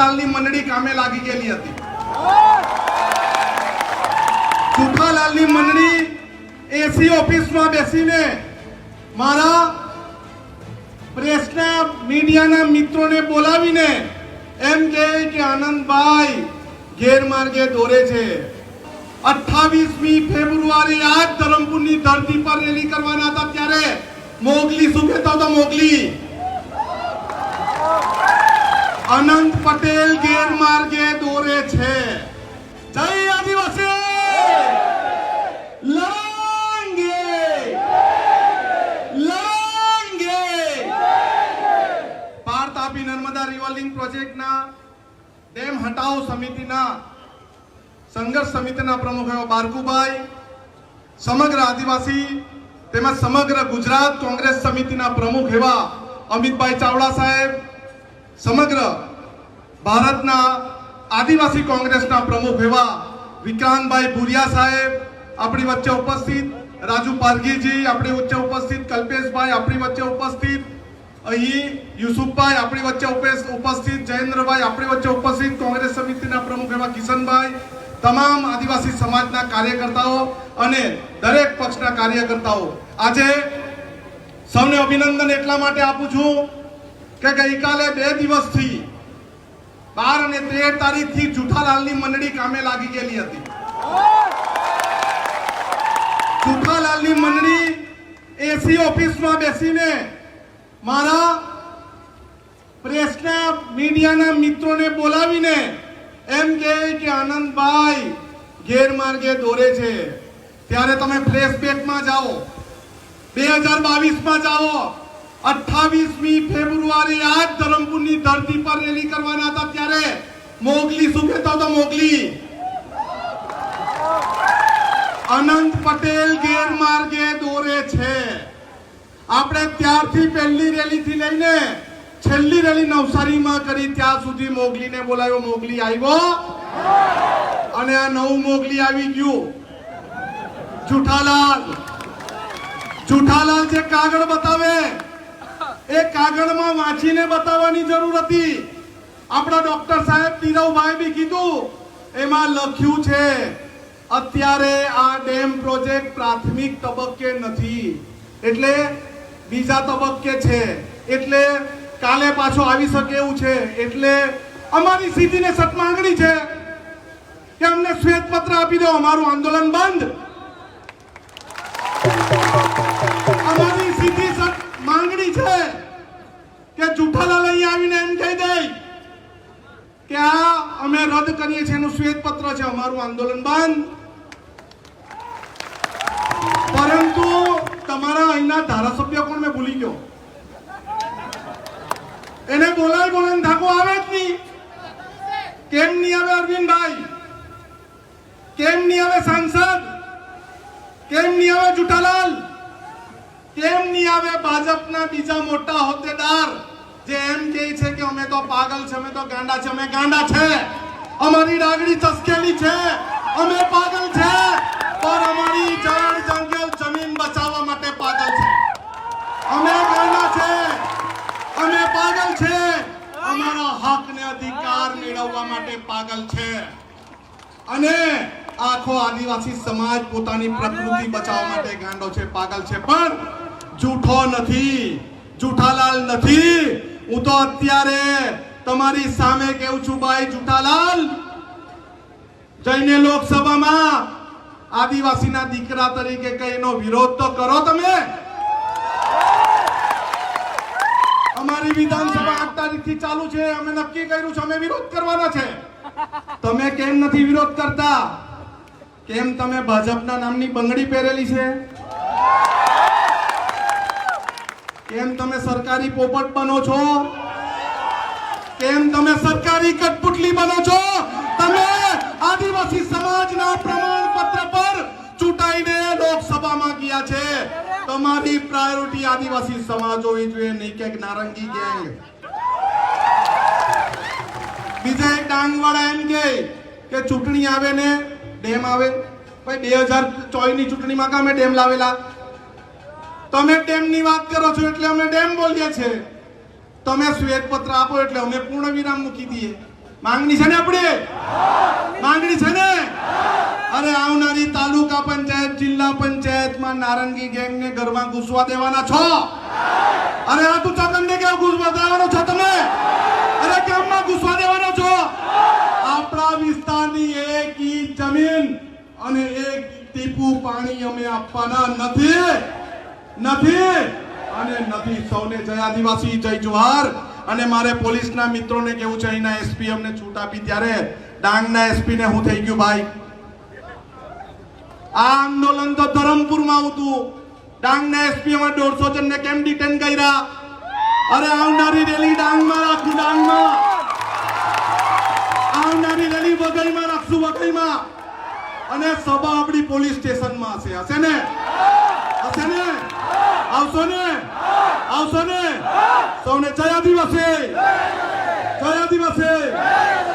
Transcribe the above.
જુઠાલાલની મંડળી કામે લાગી ગયેલી હતી. જુઠાલાલની મંડળી એસી ઓફિસમાં બેસીને મારા પ્રેસના મીડિયાના મિત્રોને બોલાવીને એમ કહે કે આનંદભાઈ ગેરમાર્ગે દોરે છે. અઠ્ઠાવીસમી ફેબ્રુઆરી આજ ધરમપુરની ધરતી પર રેલી કરવાના હતા ત્યારે મોગલી, શું કહેતો હતો મોગલી? અનંત પટેલ ગેરમાર્ગે દોરે છે. જય આદિવાસી! લડેંગે! લડેંગે! પાર તાપી નર્મદા રિવોલ્વિંગ પ્રોજેક્ટના ડેમ હટાવ સમિતિના, સંઘર્ષ સમિતિના પ્રમુખ એવા બારકુભાઈ, સમગ્ર આદિવાસી, તેમજ સમગ્ર ગુજરાત કોંગ્રેસ સમિતિના પ્રમુખ એવા અમિતભાઈ ચાવડા સાહેબ સમગ્ર ભારતના આદિવાસી કોંગ્રેસના પ્રમુખ એવા વિક્રાંતભાઈ ભુરિયા સાહેબ આપણી વચ્ચે ઉપસ્થિત, રાજુ પારગીજી આપણી વચ્ચે ઉપસ્થિત, કલ્પેશભાઈ આપણી વચ્ચે ઉપસ્થિત, અહીં યુસુફભાઈ આપણી વચ્ચે ઉપેસ- ઉપસ્થિત, જયેન્દ્રભાઈ આપણી વચ્ચે ઉપસ્થિત, કોંગ્રેસ સમિતિના પ્રમુખ એવા કિશનભાઈ, તમામ આદિવાસી સમાજના કાર્યકર્તાઓ અને દરેક પક્ષના કાર્યકર્તાઓ. આજે સૌને અભિનંદન એટલા માટે આપું છું કે ગઈકાલે બે દિવસથી બાર અને તેર તારીખથી જુઠાલાલની મંડળી કામે લાગી ગયેલી હતી. જુઠાલાલની મંડળી એસી ઓફિસમાં બેસીને મારા પ્રેસના મીડિયાના મિત્રોને બોલાવીને એમ કહે કે આનંદભાઈ ગેરમાર્ગે દોરે છે. ત્યારે તમે ફ્લેશબેકમાં જાઓ. બે હજાર બાવીસમાં જાઓ. અઠ્ઠાવીસમી ફેબ્રુઆરી આજ ધરમપુરની ધરતી પર રેલી કરવાના હતા ત્યારે મોગલી, શું કહેતો હતો મોગલી? અનંત પટેલ ગેરમાર્ગે દોરે છે. આપણે ત્યારથી પહેલી રેલીથી લઈને છેલ્લી રેલી નવસારીમાં કરી, ત્યાં સુધી મોગલીને બોલાવ્યો મોગલી આવ્યો અને આ નવું મોગલી આવી ગયું. જુઠાલાલ. જુઠાલાલ જે કાગળ બતાવે એ કાગળમાં વાંચીને બતાવવાની જરૂર હતી. આપણા ડોક્ટર સાહેબ નીરવભાઈ બી કીધું, એમાં લખ્યું છે, અત્યારે આ ડેમ પ્રોજેક્ટ પ્રાથમિક તબક્કે નથી. એટલે બીજા તબક્કે છે. એટલે કાલે પાછો આવી શકે એવું છે. એટલે અમારી સીધી ને સત માંગણી છે કે અમને શ્વેતપત્ર આપી દો, અમારું આંદોલન બંધ. માંગણી છે કે જુઠાલાલ અહીંયા આવીને એમ કહી દે કે આ અમે રદ કરીએ છીએ, એનું શ્વેતપત્ર છે, અમારું આંદોલન બંધ. પરંતુ તમારા અહીંના ધારાસભ્ય કોણ? મેં ભૂલી ગયો. એને બોલાય બોલાય ધાકો આવે જ નહીં. કેમ નહીં આવે અરવિંદભાઈ? કેમ નહીં આવે સાંસદ? કેમ નહીં આવે જુઠાલાલ કેમ નહીં આવે? ભાજપના બીજા મોટા હોદ્દેદાર જે એમ કહે છે કે અમે તો પાગલ છે, અમે તો ગાંડા છે, અમે ગાંડા છે. અમારી ડાગડી ચસકેલી છે, અમે પાગલ છે. પણ અમારી જળ જંગલ જમીન બચાવવા માટે પાગલ છે. અમે ગાંડા છે, અમે પાગલ છે. અમારા હક ને અધિકાર મેળવવા માટે પાગલ છે. અને આખો આદિવાસી સમાજ પોતાની પ્રકૃતિ બચાવવા માટે ગાંડો છે, પાગલ છે. પણ જૂઠો નથી, જૂઠાલાલ નથી. હું તો અત્યારે તમારી સામે કેવું છું ભાઈ જૂઠાલાલ? જઈને લોકસભામાં આદિવાસીના દીકરા તરીકે કઈ એનો વિરોધ તો કરો તમે? અમારી વિધાનસભા આઠ તારીખથી ચાલુ છે, અમે નક્કી કર્યું છે, અમે વિરોધ કરવાના છે. તમે કેમ નથી વિરોધ કરતા? કેમ તમે ભાજપના નામની બંગડી પહેરેલી છે? કેમ તમે સરકારી પોપટ બનો છો? કેમ તમે સરકારી કટપુટલી બનો છો? તમે આદિવાસી સમાજના પ્રમાણપત્ર પર ચૂંટાઈને લોકસભામાં ગયા છે. તમારી પ્રાયોરિટી આદિવાસી સમાજ હોવી જોઈએ, નહીં કે નારંગી ગેંગ બીજા એક ડાંગવાળા એમ કે ચૂંટણી આવે ને, ડેમ આવે. ભાઈ, બે હજાર ચોવીસની ચૂંટણીમાં કામે ડેમ લાવેલા? તમે ડેમની વાત કરો છો એટલે અમે ડેમ બોલીએ છીએ. તમે શ્વેતપત્ર આપો એટલે અમે પૂર્ણ વિરામ મૂકી દઈએ. માંગણી છે ને આપણે? માંગણી છે ને? અરે આવનારી તાલુકા પંચાયત, જિલ્લા પંચાયતમાં નારંગી ગેંગને ઘરમાં ઘૂસવા દેવાના છો? અરે આ તું ચકંદે કેમ ઘૂસવા દેવાનો છો તમે? અરે કેમમાં ઘૂસવા દેવાનો છો? આપણા વિસ્તારની એક ઈંચ જમીન અને એક ટીપું પાણી અમે આપવાના નથી. નથી. અને નથી, સૌને જય આદિવાસી, જય જુહાર. અને મારે પોલીસના મિત્રોને કેવું છે, અહીંના એસપી અમને છૂટ આપી ત્યારે ડાંગના એસપી ને હું થઈ ગયું ભાઈ. આ આંદોલન તો ધરમપુરમાં આવતું ડાંગના એસપી માં દોઢસો જણને કેમ ડિટેન કર્યા? અરે આવનારી રેલી ડાંગમાં રાખું, ડાંગમાં. આવનારી રેલી વઘઈમાં રાખશું, વઘઈમાં. અને સભા આપણી પોલીસ સ્ટેશનમાં હશે હશે ને? હશે ને? આવશો ને? આવશો ને? સૌને જય આદિવાસી! જય આદિવાસી!